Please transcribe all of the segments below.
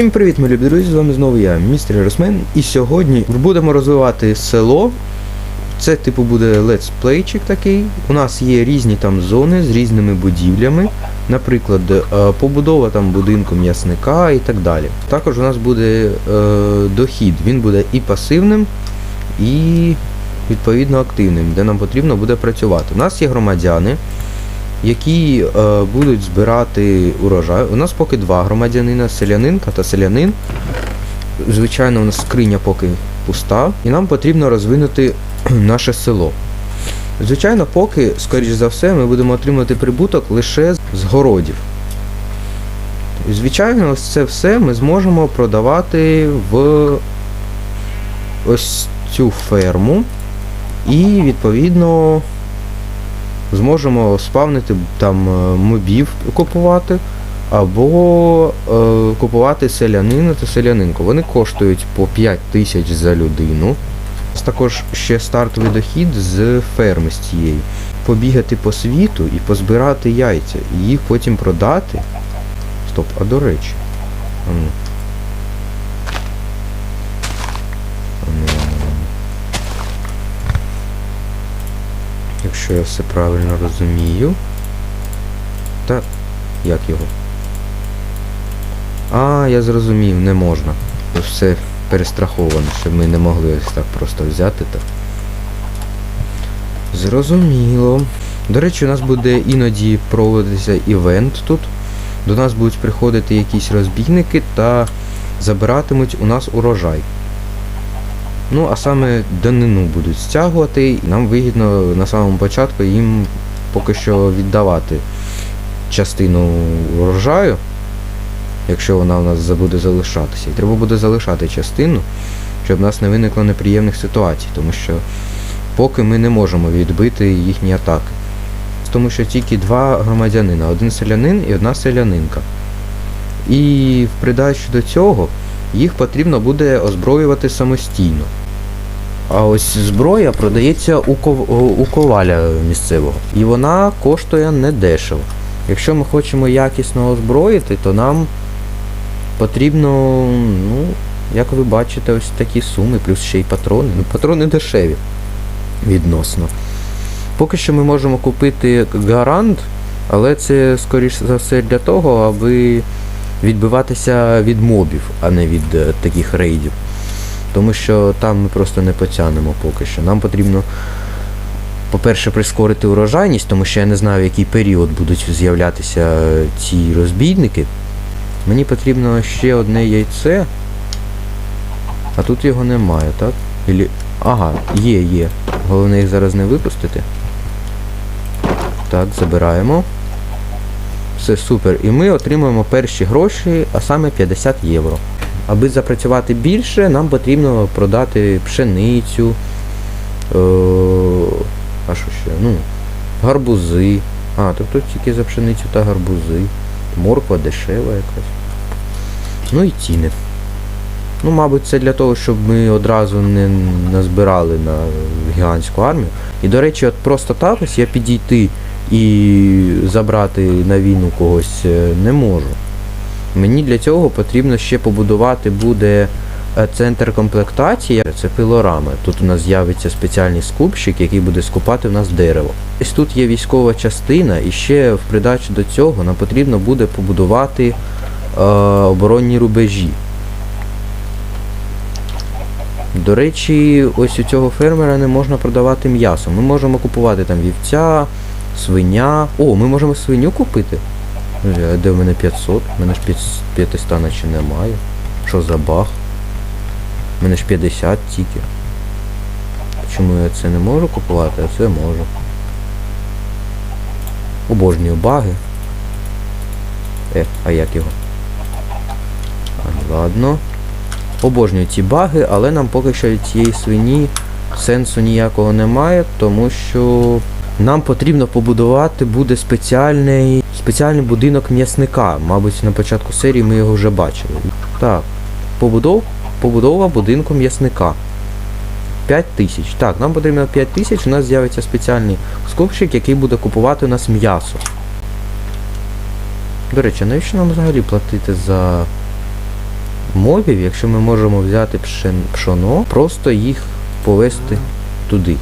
Всім привіт, мої любі друзі! З вами знову я, містер Росмен. І сьогодні будемо розвивати село. Це типу буде летсплейчик такий. У нас є різні там зони з різними будівлями. Наприклад, е, побудова там будинку м'ясника і так далі. Також у нас буде е, дохід. Він буде і пасивним, і відповідно активним, де нам потрібно буде працювати. У нас є громадяни, які е, будуть збирати урожай. У нас поки два громадянина, селянинка та селянин. Звичайно, у нас скриня поки пуста, і нам потрібно розвинути наше село. Звичайно, поки, скоріш за все, ми будемо отримати прибуток лише з городів. Звичайно, ось це все ми зможемо продавати в ось цю ферму. І відповідно зможемо спавнити там е, мобів купувати, або е, купувати селянина та селянинку. Вони коштують по 5 тисяч за людину. Також ще стартовий дохід з ферми з цієї. Побігати по світу і позбирати яйця, і їх потім продати. Стоп, а до речі. Якщо я все правильно розумію. Та як його? А, я зрозумів, не можна. Все перестраховано, щоб ми не могли ось так просто взяти та. Зрозуміло. До речі, у нас буде іноді проводитися івент тут. До нас будуть приходити якісь розбійники та забиратимуть у нас урожай. Ну, а саме данину будуть стягувати, і нам вигідно на самому початку їм поки що віддавати частину урожаю, якщо вона у нас буде залишатися. І треба буде залишати частину, щоб в нас не виникло неприємних ситуацій, тому що поки ми не можемо відбити їхні атаки. Тому що тільки два громадянина, один селянин і одна селянинка. І в придачу до цього їх потрібно буде озброювати самостійно. А ось зброя продається у, у коваля місцевого. І вона коштує недешево. Якщо ми хочемо якісно озброїти, то нам потрібно, ну, як ви бачите, ось такі суми, плюс ще й патрони. Ну, патрони дешеві відносно. Поки що ми можемо купити гарант, але це скоріш за все для того, аби відбиватися від мобів, а не від е, таких рейдів. Тому що там ми просто не потягнемо поки що. Нам потрібно, по-перше, прискорити урожайність, тому що я не знаю, в який період будуть з'являтися ці розбійники. Мені потрібно ще одне яйце. А тут його немає, так? Ілі... Ага, є, є. Головне їх зараз не випустити. Так, забираємо. Все супер. І ми отримуємо перші гроші, а саме 50 євро. Аби запрацювати більше, нам потрібно продати пшеницю. Е, а що ще? Ну, гарбузи. А, тобто тільки за пшеницю та гарбузи. Морква дешева якась. Ну і ціни. Ну, мабуть, це для того, щоб ми одразу не назбирали на гігантську армію. І, до речі, от просто так ось я підійти і забрати на війну когось е, не можу. Мені для цього потрібно ще побудувати буде е, центр комплектації, це пилорами. Тут у нас з'явиться спеціальний скупщик, який буде скупати в нас дерево. Ось тут є військова частина, і ще в придачу до цього нам потрібно буде побудувати е, оборонні рубежі. До речі, ось у цього фермера не можна продавати м'ясо. Ми можемо купувати там вівця, свиня. О, ми можемо свиню купити. Е, Де в мене 500? У мене ж 500 наче немає. Що за баг? У мене ж 50 тільки. Чому я це не можу купувати, а це можу. Обожнюю баги. Е, а як його? А, ладно. Обожнюю ці баги, але нам поки що від цієї свині сенсу ніякого немає, тому що нам потрібно побудувати буде спеціальний спеціальний будинок м'ясника. Мабуть, на початку серії ми його вже бачили. Так, побудов, побудова будинку м'ясника. 5 тисяч. Так, нам потрібно 5 тисяч, у нас з'явиться спеціальний скупщик, який буде купувати у нас м'ясо. До речі, навіщо нам взагалі платити за мобів, якщо ми можемо взяти пшоно, просто їх повести туди.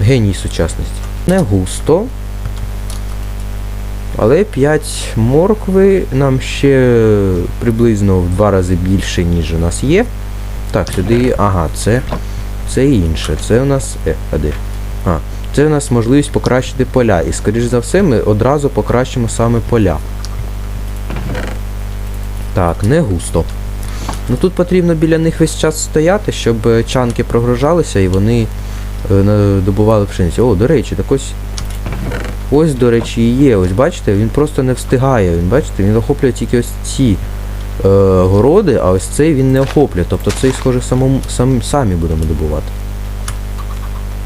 Геній сучасності. Не густо. Але 5 моркви нам ще приблизно в два рази більше, ніж у нас є. Так, сюди. Ага, це. Це інше. Це у нас. Е, а де? А, це у нас можливість покращити поля. І скоріш за все ми одразу покращимо саме поля. Так, не густо. Ну тут потрібно біля них весь час стояти, щоб е, чанки прогружалися і вони е, добували пшеницю. О, до речі, так ось. Ось, до речі, і є. Ось бачите, він просто не встигає. Він бачите, він охоплює тільки ось ці е, городи, а ось цей він не охоплює. Тобто цей, схоже, самому, сам, самі будемо добувати.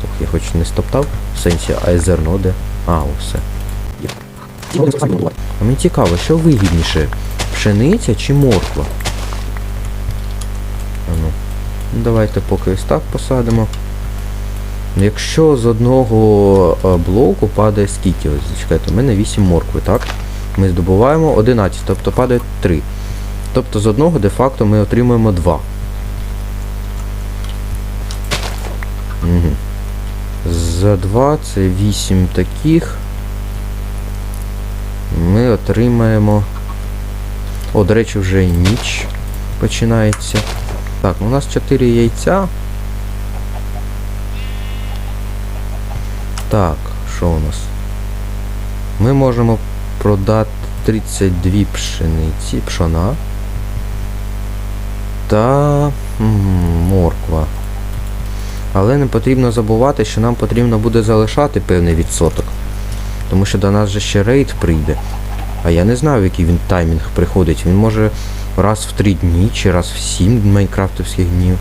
Так, я хоч не стоптав в сенсі, а зерно де. А, о, все. А мені цікаво, що вигідніше? Пшениця чи морква? А ну. Ну, Давайте поки ось так посадимо. Якщо з одного е, блоку падає скільки? Ось зачекайте, у мене 8 моркви, так? Ми здобуваємо 11, тобто падає 3. Тобто з одного де-факто ми отримуємо 2. Угу. За 2 це 8 таких. Ми отримаємо. О, до речі, вже ніч починається. Так, ну, у нас 4 яйця. Так, що у нас? Ми можемо продати 32 пшениці, пшона. Та морква. Але не потрібно забувати, що нам потрібно буде залишати певний відсоток. Тому що до нас же ще рейд прийде. А я не знаю, в який він таймінг приходить. Він може раз в 3 дні чи раз в 7 майнкрафтовських днів.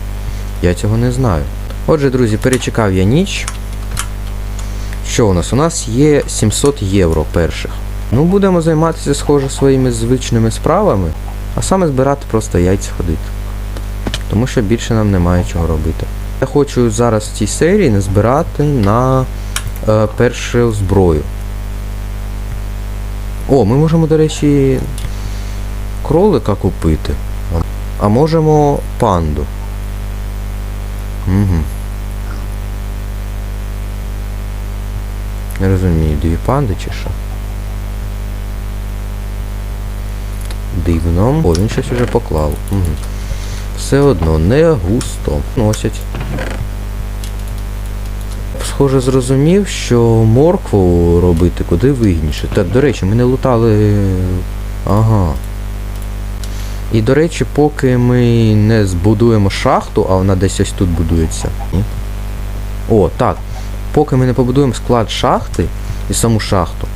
Я цього не знаю. Отже, друзі, перечекав я ніч. Що у нас? У нас є 700 євро перших. Ну, будемо займатися, схоже, своїми звичними справами, а саме збирати просто яйця ходити. Тому що більше нам немає чого робити. Я хочу зараз в цій серії назбирати на е, першу зброю. О, ми можемо, до речі, кролика купити. А можемо панду. Не розумію, дві панди чи що? Дивно. О, він щось вже поклав. Угу. Все одно не густо. Носять. Схоже, зрозумів, що моркву робити куди вигідніше. Так, до речі, ми не лутали. Ага. І, до речі, поки ми не збудуємо шахту, а вона десь ось тут будується. Ні? О, так. Поки ми не побудуємо склад шахти і саму шахту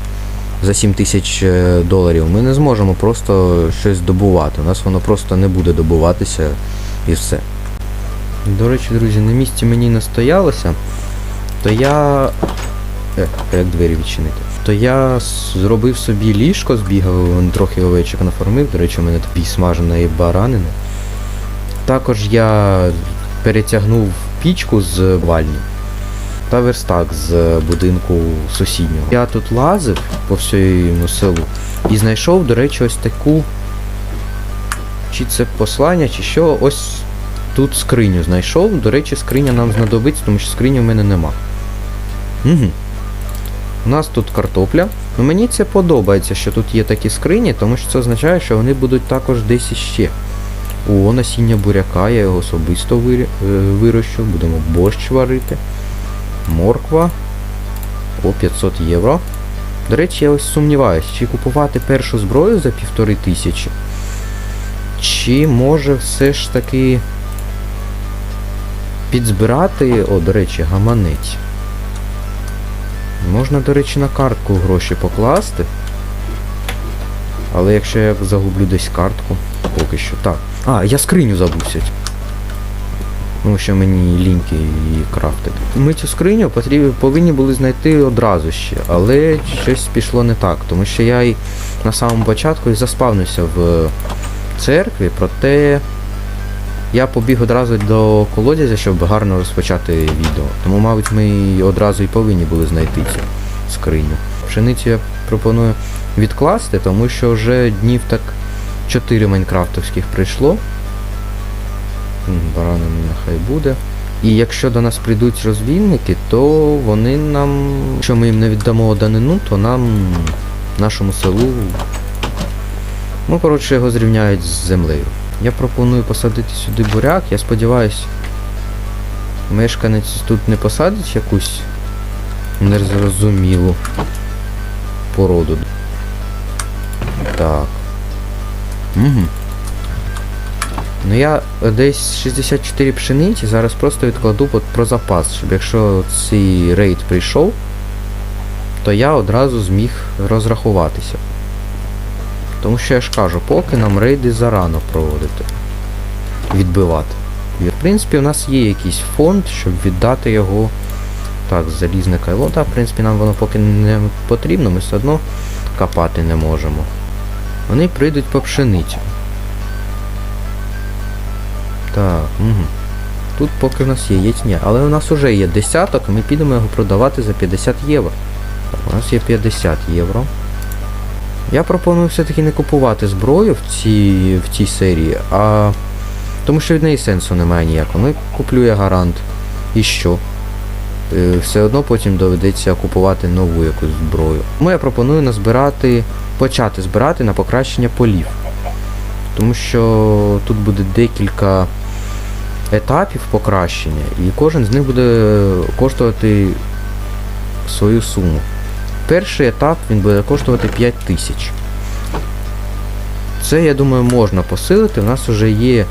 за 7 тисяч е, доларів, ми не зможемо просто щось добувати. У нас воно просто не буде добуватися і все. До речі, друзі, на місці мені не стоялося, то я. Е, як двері відчинити? То я зробив собі ліжко, збігав, трохи овечок нафармив, до речі, у мене такий смаженої баранини. Також я перетягнув пічку з вальні та верстак з будинку сусіднього. Я тут лазив по всьому селу і знайшов, до речі, ось таку. Чи це послання, чи що, ось тут скриню знайшов. До речі, скриня нам знадобиться, тому що скрині в мене нема. Угу. У нас тут картопля. Ну, мені це подобається, що тут є такі скрині, тому що це означає, що вони будуть також десь іще. О, насіння буряка, я його особисто е, вирощу, будемо борщ варити. Морква. О, 500 євро. До речі, я ось сумніваюсь, чи купувати першу зброю за півтори тисячі. Чи може все ж таки підзбирати, о, до речі, гаманець. Можна, до речі, на картку гроші покласти. Але якщо я загублю десь картку, поки що. Так. А, я скриню забувся. Тому що мені ліньки її крафтити. Ми цю скриню потрібно, повинні були знайти одразу ще, але щось пішло не так, тому що я й на самому початку і заспавнився в церкві, проте я побіг одразу до колодязя, щоб гарно розпочати відео. Тому, мабуть, ми одразу і повинні були знайти цю скриню. Пшеницю я пропоную відкласти, тому що вже днів так 4 майнкрафтовських прийшло. Баранами нехай буде. І якщо до нас прийдуть розвільники, то вони нам. Якщо ми їм не віддамо данину, то нам нашому селу. Ну, коротше, його зрівняють з землею. Я пропоную посадити сюди буряк. Я сподіваюсь, мешканець тут не посадить якусь незрозумілу породу. Так. Угу. Ну я десь 64 пшениці зараз просто відкладу от про запас, щоб якщо цей рейд прийшов, то я одразу зміг розрахуватися. Тому що я ж кажу, поки нам рейди зарано проводити. Відбивати. І, в принципі, у нас є якийсь фонд, щоб віддати його. Так, залізне кайло. Так, в принципі, нам воно поки не потрібно, ми все одно копати не можемо. Вони прийдуть по пшеницю. Так, угу. Тут поки в нас є яйцня, але у нас вже є десяток, ми підемо його продавати за 50 євро. Так, у нас є 50 євро. Я пропоную все-таки не купувати зброю в цій, в цій серії, а тому що від неї сенсу немає ніякого. Ну, куплю я гарант. І що? Е, Все одно потім доведеться купувати нову якусь зброю. Тому я пропоную назбирати, почати збирати на покращення полів. Тому що тут буде декілька етапів покращення, і кожен з них буде коштувати свою суму. Перший етап він буде коштувати 5 тисяч. Це, я думаю, можна посилити. У нас вже є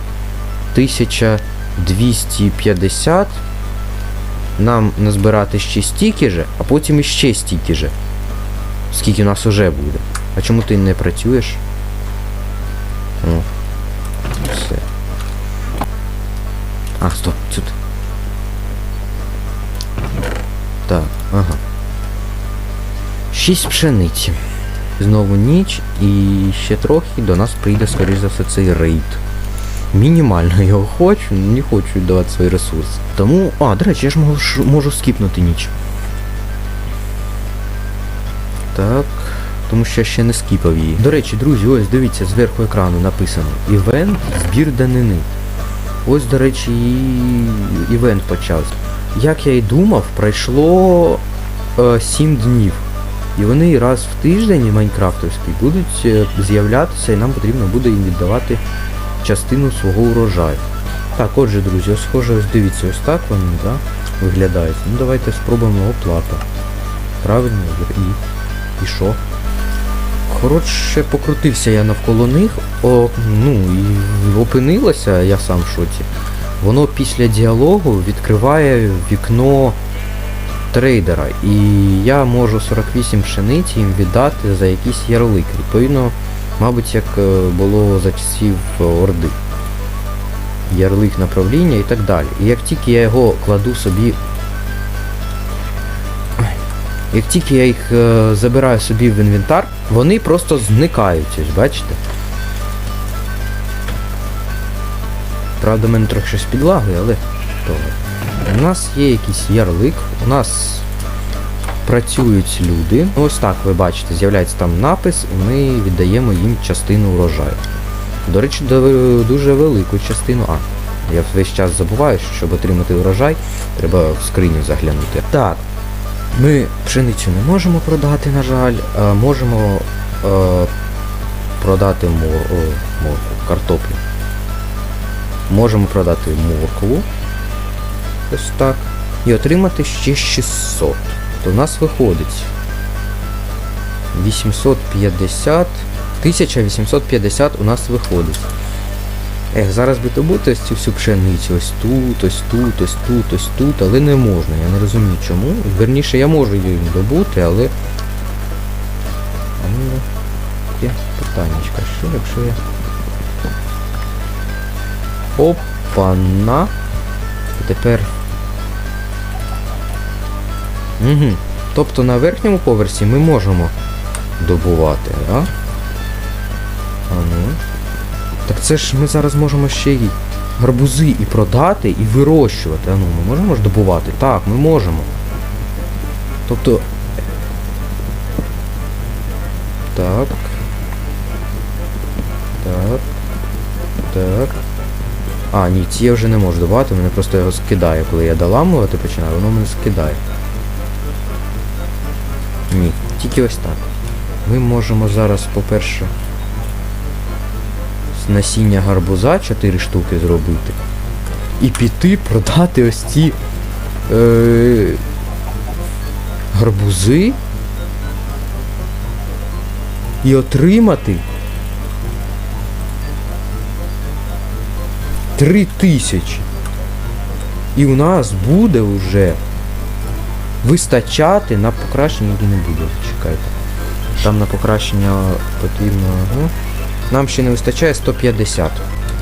1250. Нам назбирати ще стільки же, а потім іще стільки же. Скільки у нас вже буде. А чому ти не працюєш? А, стоп, тут. Так, ага. Шість пшениці. Знову ніч і ще трохи до нас прийде, скоріш за все, цей рейд. Мінімально його хочу, не хочу віддавати свої ресурси. Тому. А, до речі, я ж можу, можу скіпнути ніч. Так. Тому що я ще не скіпав її. До речі, друзі, ось дивіться, зверху екрану написано Івент збір данини. Ось, до речі, і івент почався. Як я і думав, пройшло е, 7 днів. І вони раз в тиждень майнкрафтовський будуть е, з'являтися і нам потрібно буде їм віддавати частину свого урожаю. Так, отже, друзі, схоже, ось дивіться, ось так вони, да, виглядають. Ну давайте спробуємо оплата. Правильно, і, і що? Коротше, покрутився я навколо них, о, ну і опинилося, я сам в шоці. Воно після діалогу відкриває вікно трейдера. І я можу 48 пшениці їм віддати за якийсь ярлик. Відповідно, мабуть, як е, було за часів Орди. Ярлик направління і так далі. І як тільки я його кладу собі. Як тільки я їх е, забираю собі в інвентар, вони просто зникають, ось бачите? Правда, мене трохи щось підлагує, але того. У нас є якийсь ярлик, у нас працюють люди. Ось так ви бачите, з'являється там напис, і ми віддаємо їм частину урожаю. До речі, дуже велику частину. А, я весь час забуваю, що щоб отримати урожай, треба в скриню заглянути. Так, ми пшеницю не можемо продати, на жаль, можемо е, продати мор, о, моркву, картоплю. Можемо продати моркву. Ось так. І отримати ще 600. То в нас виходить 850. 1850 у нас виходить. Ех, зараз би добути ось цю всю пшеницю. Ось тут, ось тут, ось тут, ось тут, але не можна. Я не розумію чому. Верніше я можу її добути, але. А ну, є питаннячка. Що якщо я. Опана. Тепер. Угу. Тобто на верхньому поверсі ми можемо добувати, а? А ну. Так це ж ми зараз можемо ще й гарбузи і продати, і вирощувати. А ну, ми можемо ж добувати? Так, ми можемо. Тобто. Так. Так. Так. А, ні, ці я вже не можу добавити, мене просто його скидає. Коли я доламувати починаю, воно мене скидає. Ні, тільки ось так. Ми можемо зараз, по-перше, насіння гарбуза 4 штуки зробити. І піти продати ось ці е, гарбузи. І отримати 3 тисячі. І у нас буде вже вистачати на покращення які не буде. Чекайте. Там на покращення потрібно. Ага. Нам ще не вистачає 150.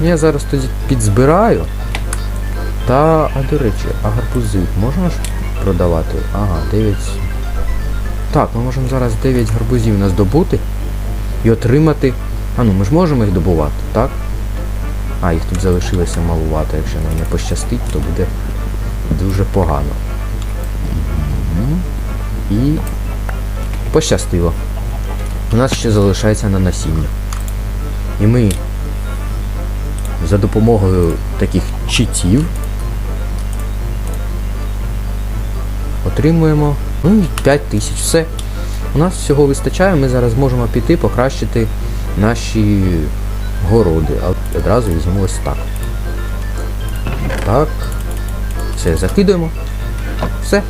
Я зараз тоді підзбираю. Та, а до речі, а гарбузи можна ж продавати? Ага, 9. Так, ми можемо зараз 9 гарбузів нас добути і отримати. А ну ми ж можемо їх добувати, так? А, їх тут залишилося малувати, якщо нам не пощастить, то буде дуже погано. І пощастило. У нас ще залишається на насіння. І ми за допомогою таких читів отримуємо ну, 5 тисяч. Все. У нас всього вистачає, ми зараз можемо піти покращити наші городи. А одразу візьмемо ось так. Так. Все, закидуємо. Все.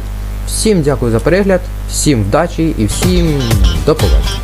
Всім дякую за перегляд, всім вдачі і всім до побачення.